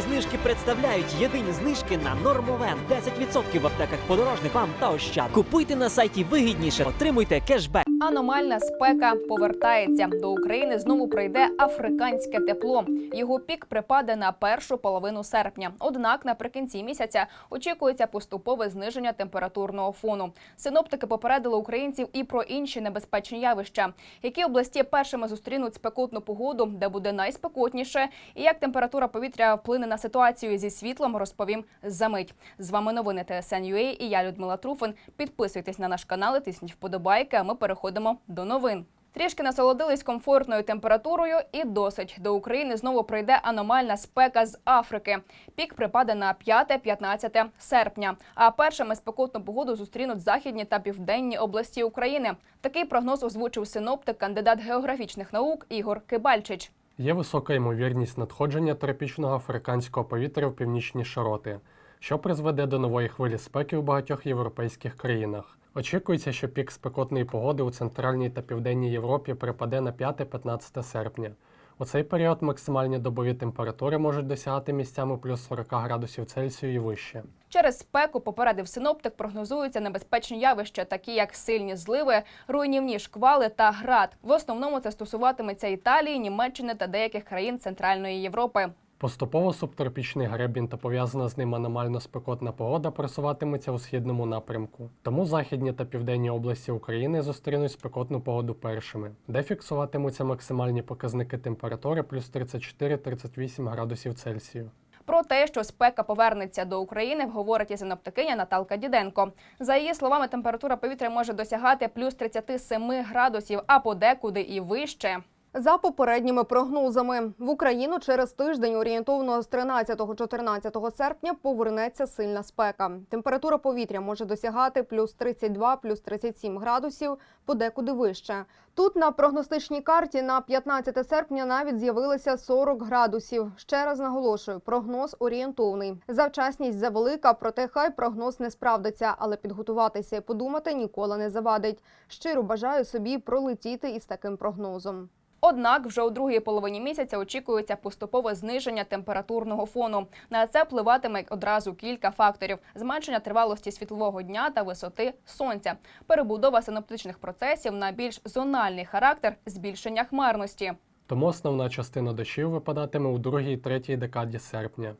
Знижки представляють єдині знижки на Нормовен. 10% в аптеках подорожник вам та ощад. Купуйте на сайті вигідніше, отримуйте кешбек. Аномальна спека повертається до України. Знову прийде африканське тепло. Його пік припаде на першу половину серпня. Однак наприкінці місяця очікується поступове зниження температурного фону. Синоптики попередили українців і про інші небезпечні явища, які області першими зустрінуть спекотну погоду, де буде найспекотніше, і як температура повітря вплине на ситуацію зі світлом, розповім за мить. З вами новини ТСН.UA і я Людмила Труфин. Підписуйтесь на наш канал, і тисніть вподобайки. А ми переходимо до новин. Трішки насолодились комфортною температурою і досить. До України знову прийде аномальна спека з Африки. Пік припаде на 5-15 серпня. А першими спекотну погоду зустрінуть західні та південні області України. Такий прогноз озвучив синоптик, кандидат географічних наук Ігор Кибальчич. Є висока ймовірність надходження тропічного африканського повітря в північні широти, що призведе до нової хвилі спеки в багатьох європейських країнах. Очікується, що пік спекотної погоди у центральній та південній Європі припаде на 5-15 серпня. У цей період максимальні добові температури можуть досягати місцями плюс 40 градусів Цельсію і вище. Через спеку попередив синоптик, прогнозуються небезпечні явища, такі як сильні зливи, руйнівні шквали та град. В основному це стосуватиметься Італії, Німеччини та деяких країн Центральної Європи. Поступово субтропічний гребінь та пов'язана з ним аномально спекотна погода просуватиметься у східному напрямку. Тому західні та південні області України зустрінуть спекотну погоду першими, де фіксуватимуться максимальні показники температури плюс 34-38 градусів Цельсію. Про те, що спека повернеться до України, говорить і синоптикиня Наталка Діденко. За її словами, температура повітря може досягати плюс 37 градусів, а подекуди і вище. За попередніми прогнозами в Україну через тиждень орієнтовно з 13-14 серпня повернеться сильна спека. Температура повітря може досягати плюс 32, плюс 37 градусів, подекуди вище. Тут на прогностичній карті на 15 серпня навіть з'явилося 40 градусів. Ще раз наголошую, прогноз орієнтовний. Завчасність завелика, проте хай прогноз не справдиться, але підготуватися і подумати ніколи не завадить. Щиро бажаю собі пролетіти із таким прогнозом. Однак вже у другій половині місяця очікується поступове зниження температурного фону. На це впливатиме одразу кілька факторів: зменшення тривалості світлового дня та висоти сонця, перебудова синоптичних процесів на більш зональний характер, збільшення хмарності. Тому основна частина дощів випадатиме у другій третій декаді серпня.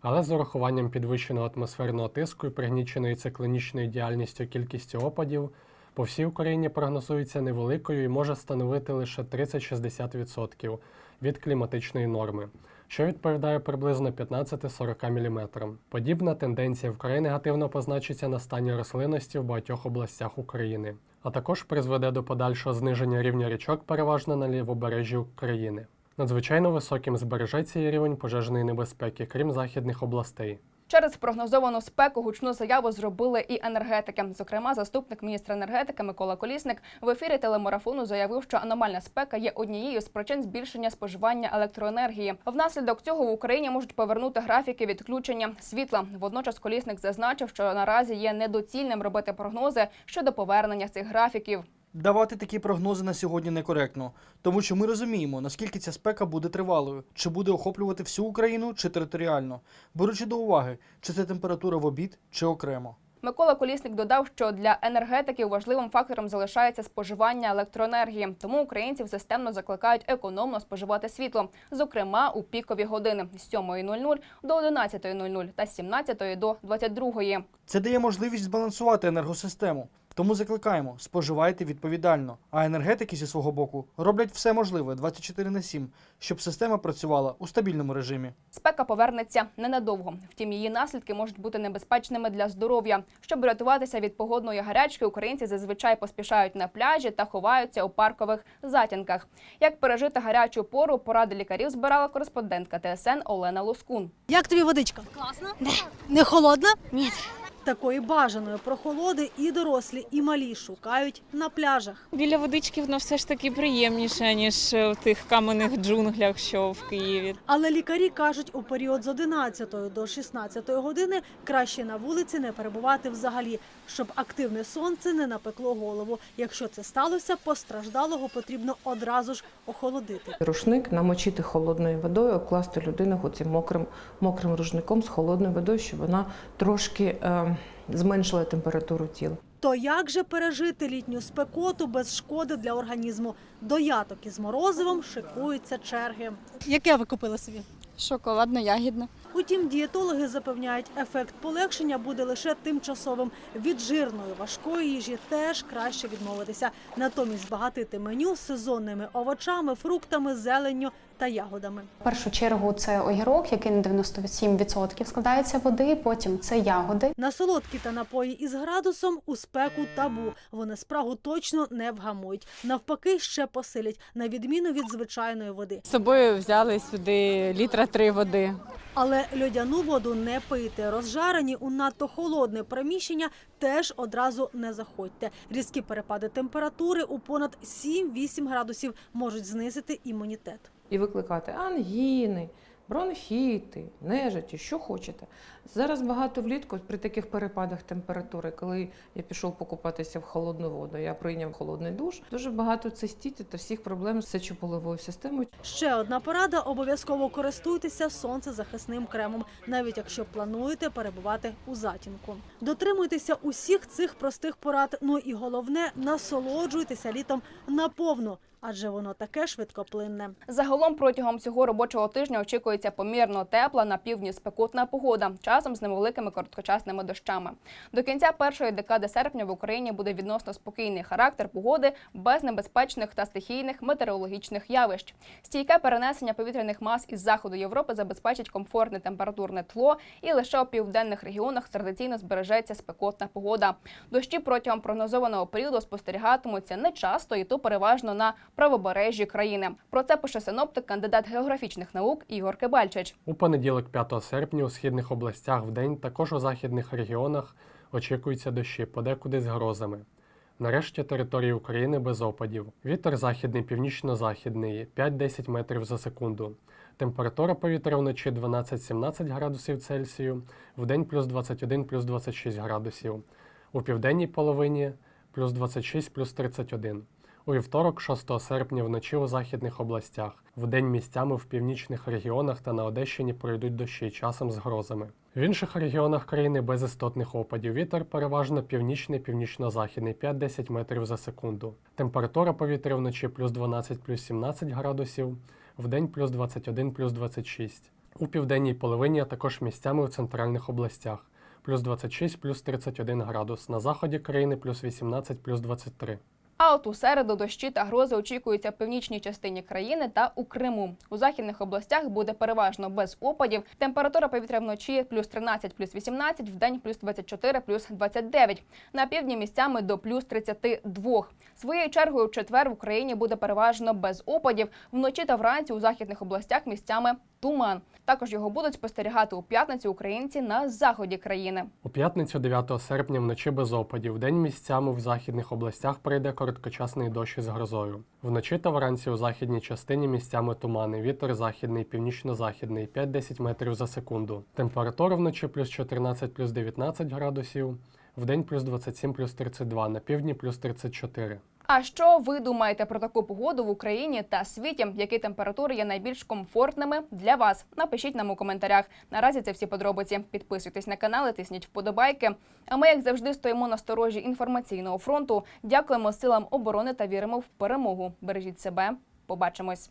Але з урахуванням підвищеного атмосферного тиску і пригніченої циклонічною діяльністю кількістю опадів по всій Україні прогнозується невеликою і може становити лише 30-60% від кліматичної норми, що відповідає приблизно 15-40 мм. Подібна тенденція вкрай негативно позначиться на стані рослинності в багатьох областях України, а також призведе до подальшого зниження рівня річок переважно на лівобережжі України. Надзвичайно високим збережеться і рівень пожежної небезпеки, крім західних областей. Через прогнозовану спеку гучну заяву зробили і енергетики. Зокрема, заступник міністра енергетики Микола Колісник в ефірі телемарафону заявив, що аномальна спека є однією з причин збільшення споживання електроенергії. Внаслідок цього в Україні можуть повернути графіки відключення світла. Водночас Колісник зазначив, що наразі є недоцільним робити прогнози щодо повернення цих графіків. Давати такі прогнози на сьогодні некоректно, тому що ми розуміємо, наскільки ця спека буде тривалою, чи буде охоплювати всю Україну, чи територіально, беручи до уваги, чи це температура в обід, чи окремо. Микола Колісник додав, що для енергетиків важливим фактором залишається споживання електроенергії. Тому українців системно закликають економно споживати світло, зокрема у пікові години з 7.00 до 11.00 та з 17.00 до 22.00. Це дає можливість збалансувати енергосистему. Тому закликаємо, споживайте відповідально. А енергетики зі свого боку роблять все можливе 24 на 7, щоб система працювала у стабільному режимі. Спека повернеться ненадовго. Втім, її наслідки можуть бути небезпечними для здоров'я. Щоб рятуватися від погодної гарячки, українці зазвичай поспішають на пляжі та ховаються у паркових затінках. Як пережити гарячу пору, поради лікарів збирала кореспондентка ТСН Олена Лоскун. Як тобі водичка? Класно. Не холодна? Ні, Такої бажаної прохолоди і дорослі, і малі шукають на пляжах. Біля водички воно все ж таки приємніше, ніж в тих каменних джунглях, що в Києві. Але лікарі кажуть, у період з 11 до 16 години краще на вулиці не перебувати взагалі, щоб активне сонце не напекло голову. Якщо це сталося, постраждалого потрібно одразу ж охолодити. Рушник намочити холодною водою, обкласти людину оцим мокрим, мокрим рушником з холодною водою, щоб вона трошки е, зменшила температуру тіла. То як же пережити літню спекоту без шкоди для організму? До яток із морозивом шикуються черги. Яке ви купили собі? Шоколадно-ягідне. Утім, дієтологи запевняють, ефект полегшення буде лише тимчасовим. Від жирної важкої їжі теж краще відмовитися. Натомість збагатити меню сезонними овочами, фруктами, зеленню та ягодами. В першу чергу це огірок, який на 97% складається води, потім це ягоди. На солодкі та напої із градусом у спеку табу. Вони спрагу точно не вгамують. Навпаки, ще посилять, на відміну від звичайної води. З собою взяли сюди літра три води. Але льодяну воду не пийте. Розжарені у надто холодне приміщення теж одразу не заходьте. Різкі перепади температури у понад 7-8 градусів можуть знизити імунітет. І викликати ангіни, бронхіти, нежиті, що хочете. Зараз багато влітку при таких перепадах температури, коли я пішов покупатися в холодну воду, я прийняв холодний душ. Дуже багато цистітів та всіх проблем з сечополовою системою. Ще одна порада: обов'язково користуйтеся сонцезахисним кремом, навіть якщо плануєте перебувати у затінку. Дотримуйтеся усіх цих простих порад. Ну і головне, насолоджуйтеся літом наповну, адже воно таке швидкоплинне. Загалом протягом цього робочого тижня очікується помірно тепла на півдні спекотна погода, часом з невеликими короткочасними дощами. До кінця першої декади серпня в Україні буде відносно спокійний характер погоди без небезпечних та стихійних метеорологічних явищ. Стійке перенесення повітряних мас із заходу Європи забезпечить комфортне температурне тло, і лише у південних регіонах традиційно збережеться спекотна погода. Дощі протягом прогнозованого періоду спостерігатимуться не часто і то переважно на правобережжі країни. Про це пише синоптик, кандидат географічних наук Ігор Кибальчич. У понеділок, 5 серпня, у східних областях вдень, також у західних регіонах очікуються дощі, подекуди з грозами. Нарешті території України без опадів. Вітер західний, північно-західний 5-10 метрів за секунду. Температура повітря вночі 12-17 градусів Цельсію, вдень плюс 21 плюс 26 градусів. У південній половині плюс 26 плюс 31. У вівторок, 6 серпня, вночі у західних областях. Вдень місцями в північних регіонах та на Одещині пройдуть дощі, часом з грозами. В інших регіонах країни без істотних опадів. Вітер переважно північний, північно-західний 5-10 метрів за секунду. Температура повітря вночі плюс 12 плюс 17 градусів, вдень плюс 21 плюс 26. У південній половині, а також місцями у центральних областях. Плюс 26 плюс 31 градус. На заході країни плюс 18 плюс 23. А от у середу дощі та грози очікуються в північній частині країни та у Криму. У західних областях буде переважно без опадів. Температура повітря вночі плюс 13, плюс 18, вдень плюс 24, плюс 29. На півдні місцями до плюс 32. Своєю чергою в четвер в Україні буде переважно без опадів. Вночі та вранці у західних областях місцями туман. Також його будуть спостерігати у п'ятницю українці на заході країни. У п'ятницю 9 серпня вночі без опадів. День місцями в західних областях прийде короткочасний дощ із грозою. Вночі та вранці у західній частині місцями тумани. Вітер західний, північно-західний 5-10 метрів за секунду. Температура вночі плюс 14 плюс 19 градусів. Вдень плюс 27 плюс 32, на півдні плюс 34. А що ви думаєте про таку погоду в Україні та світі? Які температури є найбільш комфортними для вас? Напишіть нам у коментарях. Наразі це всі подробиці. Підписуйтесь на канал, тисніть вподобайки. А ми, як завжди, стоїмо на сторожі інформаційного фронту. Дякуємо силам оборони та віримо в перемогу. Бережіть себе. Побачимось.